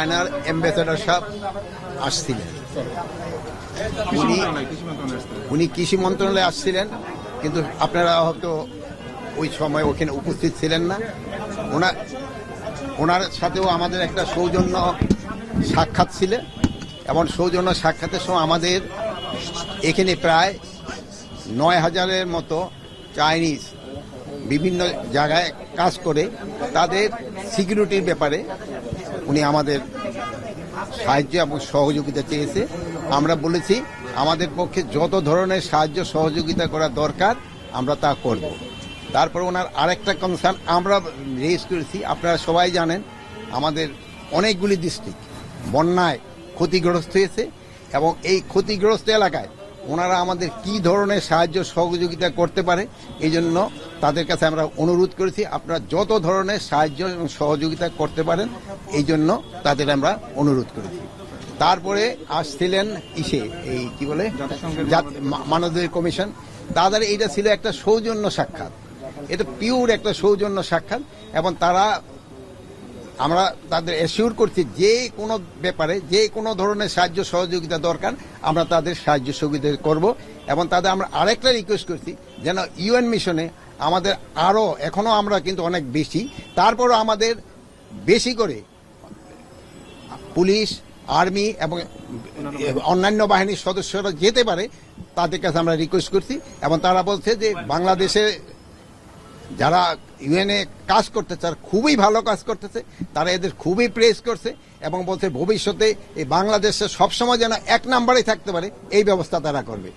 চায়নার অ্যাম্বাসেডর সাহেব আসছিলেন। উনি উনি কৃষি মন্ত্রণালয়ে আসছিলেন, কিন্তু আপনারা হয়তো ওই সময় ওখানে উপস্থিত ছিলেন না। ওনার ওনার সাথেও আমাদের একটা সৌজন্য সাক্ষাৎ ছিল। এবং সৌজন্য সাক্ষাতের সময় আমাদের এখানে প্রায় নয় হাজারের মতো চাইনিজ বিভিন্ন জায়গায় কাজ করে তাদের সিকিউরিটির ব্যাপারে উনি আমাদের সাহায্য এবং সহযোগিতা চেয়েছে। আমরা বলেছি, আমাদের পক্ষে যত ধরনের সাহায্য, সহযোগিতা করা দরকার, আমরা তা করব। তারপর ওনার আরেকটা কনসার্ন আমরা রেজ করেছি, আপনারা সবাই জানেন, আমাদের অনেকগুলি ডিস্ট্রিক্ট বন্যায় ক্ষতিগ্রস্ত হয়েছে এবং এই ক্ষতিগ্রস্ত এলাকায় ওনারা আমাদের কি ধরনের সাহায্য সহযোগিতা করতে পারে এই জন্য তাদের কাছে আমরা অনুরোধ করেছি আপনারা যত ধরনের সাহায্য এবং সহযোগিতা করতে পারেন এই জন্য তাদের আমরা অনুরোধ করেছি। তারপরে আসছিলেন ইসে এই কি বলে? মানবাধিকার কমিশন। তাদের এটা ছিল একটা সৌজন্য সাক্ষাৎ। এটা পিওর একটা সৌজন্য সাক্ষাৎ এবং তারা আমরা তাদের অ্যাসিওর করছি যে কোনো ব্যাপারে, যে কোনো ধরনের সাহায্য সহযোগিতা দরকার, আমরা তাদের সাহায্য সহযোগিতা করব। এবং তাদের আমরা আরেকটা রিকোয়েস্ট করছি, যেন ইউএন মিশনে আমাদের আরও, এখনও আমরা কিন্তু অনেক বেশি, তারপরও আমাদের বেশি করে পুলিশ, আর্মি এবং অন্যান্য বাহিনীর সদস্যরা যেতে পারে, তাদের কাছে আমরা রিকোয়েস্ট করছি। এবং তারা বলছে যে বাংলাদেশে যারা ইউএনএ কাজ করতেছে, আর খুবই ভালো কাজ করতেছে। তারা এদের খুবই প্রেস করছে এবং বলছে ভবিষ্যতে এই বাংলাদেশে সবসময় যেন এক নাম্বারে থাকতে পারে, এই ব্যবস্থা তারা করবে।